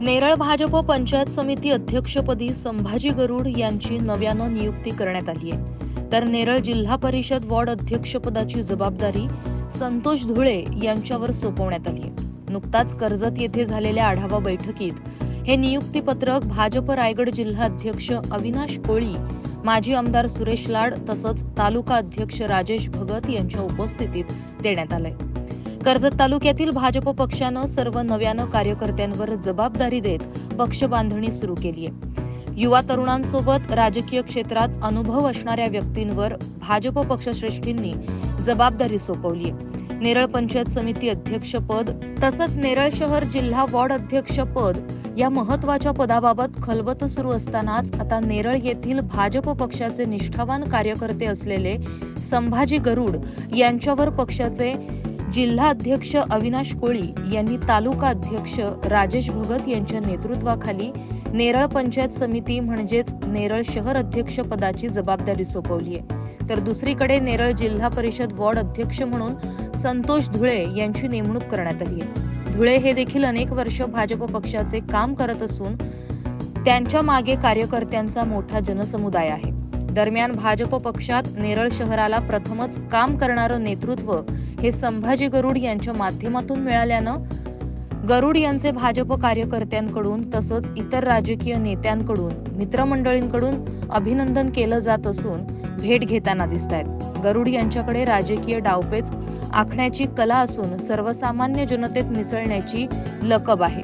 नेरळ भाजप पंचायत समिती अध्यक्षपदी संभाजी गरुड यांची नव्यानं नियुक्ती करण्यात आली आहे. तर नेरळ जिल्हा परिषद वॉर्ड अध्यक्षपदाची जबाबदारी संतोष धुळे यांच्यावर सोपवण्यात आली आहे. नुकताच कर्जत येथे झालेल्या आढावा बैठकीत हे नियुक्तीपत्रक भाजप रायगड जिल्हा अध्यक्ष अविनाश कोळी माजी आमदार सुरेश लाड तसंच तालुका अध्यक्ष राजेश भगत यांच्या उपस्थितीत देण्यात आलंय. कर्जत तालुक्यातील भाजप पक्षानं सर्व नव्यानं कार्यकर्त्यांवर जबाबदारी देत पक्ष बांधणी सुरू केली आहे. युवा तरुणांसोबत राजकीय क्षेत्रात अनुभव असणाऱ्या व्यक्तींवर भाजप पक्षश्रेष्ठींनी जबाबदारी सोपवली आहे. नेरळ पंचायत समिती अध्यक्षपद तसंच नेरळ शहर जिल्हा वॉर्ड अध्यक्षपद या महत्त्वाच्या पदाबाबत खलबत सुरू असतानाच आता नेरळ येथील भाजप पक्षाचे निष्ठावान कार्यकर्ते असलेले संभाजी गरुड यांच्यावर पक्षाचे जिल्हा अध्यक्ष अविनाश कोळी यांनी तालुका अध्यक्ष राजेश भगत यांच्या नेतृत्वाखाली नेरळ पंचायत समिती म्हणजेच नेरळ शहर अध्यक्ष पदाची जबाबदारी सोपवली आहे. तर दुसरीकडे नेरळ जिल्हा परिषद वॉर्ड अध्यक्ष म्हणून संतोष धुळे यांची नेमणूक करण्यात आली आहे. धुळे हे देखील अनेक वर्ष भाजप पक्षाचे काम करत असून त्यांच्या मागे कार्यकर्त्यांचा मोठा जनसमुदाय आहे. दरम्यान भाजप पक्षात नेरळ शहराला प्रथमच काम करणारं नेतृत्व हे संभाजी गरुड यांच्या माध्यमातून मिळाल्यानं गरुड यांचे भाजप कार्यकर्त्यांकडून तसंच इतर राजकीय नेत्यांकडून मित्रमंडळींकडून अभिनंदन केलं जात असून भेट घेताना दिसत आहेत गरुड यांच्याकडे राजकीय डावपेच आखण्याची कला असून सर्वसामान्य जनतेत मिसळण्याची लकब आहे.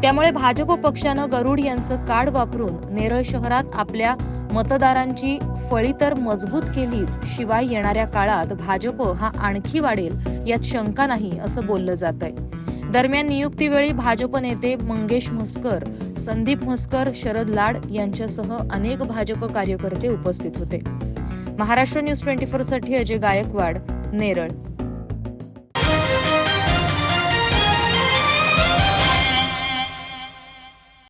त्यामुळे भाजप पक्षानं गरुड यांचं कार्ड वापरून नेरळ शहरात आपल्या मतदारांची फळी तर मजबूत केलीच. शिवाय येणाऱ्या काळात भाजप हा आणखी वाढेल यात शंका नाही असं बोललं जात आहे दरम्यान नियुक्तीवेळी भाजप नेते मंगेश म्हस्कर संदीप म्हस्कर शरद लाड यांच्यासह अनेक भाजप कार्यकर्ते उपस्थित होते. महाराष्ट्र न्यूज ट्वेंटी फोरसाठी अजय गायकवाड नेरळ.